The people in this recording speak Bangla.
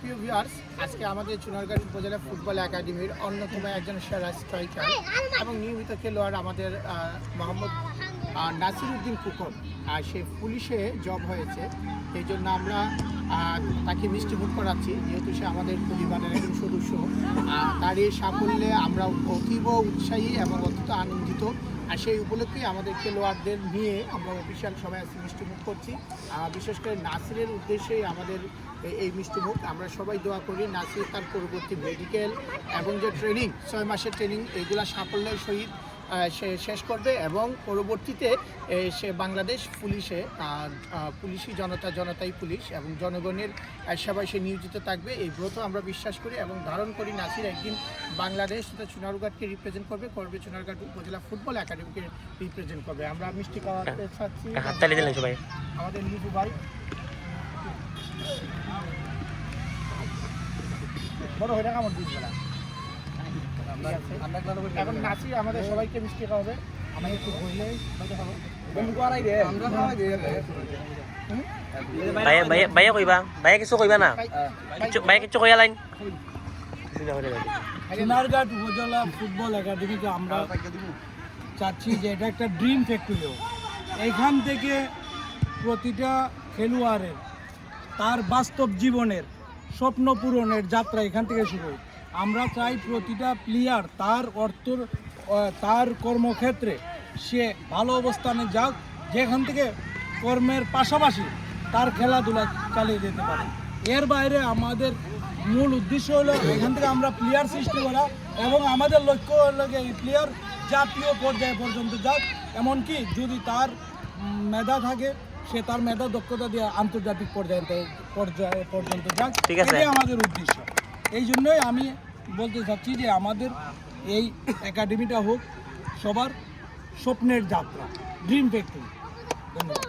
প্রিয় ভিউয়ার্স আজকে আমাদের চুনারঘাট উপজেলা ফুটবল একাডেমির অন্যতম একজন সেরা স্ট্রাইকার এবং নিয়মিত খেলোয়াড় আমাদের মোহাম্মদ নাসিরুদ্দিন কুকর। আর সে পুলিশে জব হয়েছে। এই জন্য আমরা তাকে মিষ্টিমুখ করাচ্ছি। যেহেতু সে আমাদের পরিবারের একজন সদস্য আহ, তার এই সাফল্যে আমরা অতীব উৎসাহী এবং অত্যন্ত আনন্দিত। আর সেই উপলক্ষে আমাদের খেলোয়াড়দের নিয়ে আমরা অফিসিয়াল সবাই আজকে মিষ্টিমুখ করছি। বিশেষ করে নাসিরের উদ্দেশ্যে আমাদের এই- মিষ্টিমুখ। আমরা সবাই দোয়া করি নাসির তার পরবর্তী মেডিকেল এবং যে ট্রেনিং ছয় মাসের ট্রেনিং এগুলা সাফল্যের সহিত শেষ করবে এবং পরবর্তীতে সে বাংলাদেশ পুলিশে পুলিশি জনতা জনতাই পুলিশ এবং জনগণের সেবায় সে নিয়োজিত থাকবে। এই ব্রত আমরা বিশ্বাস করি এবং ধারণ করি নাসির একদিন বাংলাদেশ তথা চুনারুঘাটকে রিপ্রেজেন্ট করবে করবে চুনারঘাট উপজেলা ফুটবল একাডেমিকে রিপ্রেজেন্ট করবে। আমরা মিষ্টি খাওয়াতে চাচ্ছি। হাততালি দিলেন সবাই। আমাদের লিপু ভাই। বড় হয়ে আমার দুধ বেলা। এখন নাচি আমাদের সবাইকে মিষ্টি খাওয়াবে। আমাকে একটু বললে বাইয়া কইবা বাইয়া কিছু কইবা না? কিছু- বাইয়া কিছু কইয়া লাইন। সোনারঘাট উপজেলা ফুটবল একাডেমিকে আমরা চাচ্ছি যে এটা একটা ড্রিম ফ্যাক্টরি হোক। এইখান থেকে প্রতিটা খেলোয়াড়ের তার বাস্তব জীবনের স্বপ্ন পূরণের যাত্রা এখান থেকে শুরু। আমরা চাই প্রতিটা প্লেয়ার তার অর্থ তার কর্মক্ষেত্রে সে ভালো অবস্থানে যাক, যেখান থেকে কর্মের পাশাপাশি তার খেলাধুলা চালিয়ে যেতে পারে এর বাইরে আমাদের মূল উদ্দেশ্য হলো এখান থেকে আমরা প্লেয়ার সৃষ্টি করা এবং আমাদের লক্ষ্য হলো যে এই প্লেয়ার জাতীয় পর্যায়ে পর্যন্ত যাক এমনকি যদি তার মেধা থাকে সে তার মেধা দক্ষতা দিয়ে আন্তর্জাতিক পর্যায়ে পর্যায়ে পর্যন্ত যাক এটাই আমাদের উদ্দেশ্য। এই জন্যই আমি বলতে চাচ্ছি যে আমাদের এই একাডেমিটা হোক সবার স্বপ্নের যাত্রা ড্রিম ফ্যাক্টরি ধন্যবাদ।